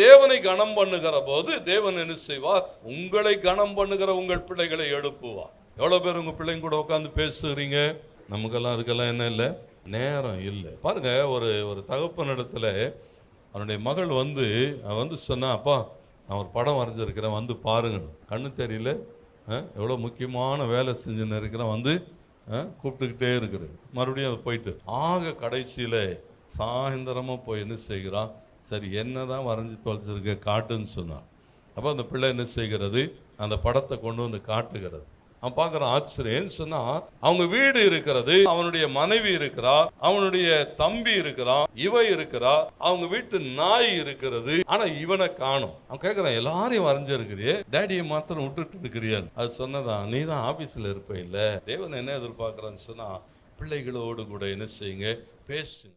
தேவனை கனம் பண்ணுகிற போது தேவன் என்ன செய்வார்? உங்களை கனம் பண்ணுகிற உங்கள் பிள்ளைகளை எழுப்புவார். எவ்வளோ பேர் உங்கள் பிள்ளைங்க கூட உட்காந்து பேசுகிறீங்க நமக்கெல்லாம் அதுக்கெல்லாம் என்ன இல்லை? நேரம் இல்லை. பாருங்க ஒரு ஒரு தகப்பனிடத்தில் அவனுடைய மகள் வந்து அவன் வந்து சொன்னா அப்பா நான் ஒரு படம் வரைஞ்சிருக்கிறேன் வந்து பாருங்க. கண்ணு தெரியல. எவ்வளோ முக்கியமான வேலை செஞ்சுன்னு இருக்கிறேன் வந்து கூப்பிட்டுக்கிட்டே இருக்கிறேன் மறுபடியும் அது போயிட்டு ஆக கடைசியில் சாயந்தரமாக போய் என்ன செய்கிறான்? சரி என்னதான் வரைஞ்சி தொலைச்சிருக்க காட்டுன்னு சொன்னான். அப்போ அந்த பிள்ளை என்ன செய்கிறது? அந்த படத்தை கொண்டு வந்து காட்டுகிறது. அவன் பார்க்குறான் ஆச்சரியன்னு சொன்னா அவங்க வீடு இருக்கிறது அவனுடைய மனைவி இருக்கிறா அவனுடைய தம்பி இருக்கிறான் இவ இருக்கிறா அவங்க வீட்டு நாய் இருக்கிறது. ஆனா இவனை காணும். அவன் கேட்கறான் எல்லாரையும் வரைஞ்சிருக்கிறியே? டேடியை மாத்திரம் விட்டுட்டு இருக்கிறியான்னு. அது சொன்னதான் நீ தான் ஆபீஸ்ல இருப்ப இல்ல தேவன் என்ன எதிர்பார்க்கறான்னு சொன்னா பிள்ளைகளோடு கூட என்ன செய்யுங்க? பேசுங்க.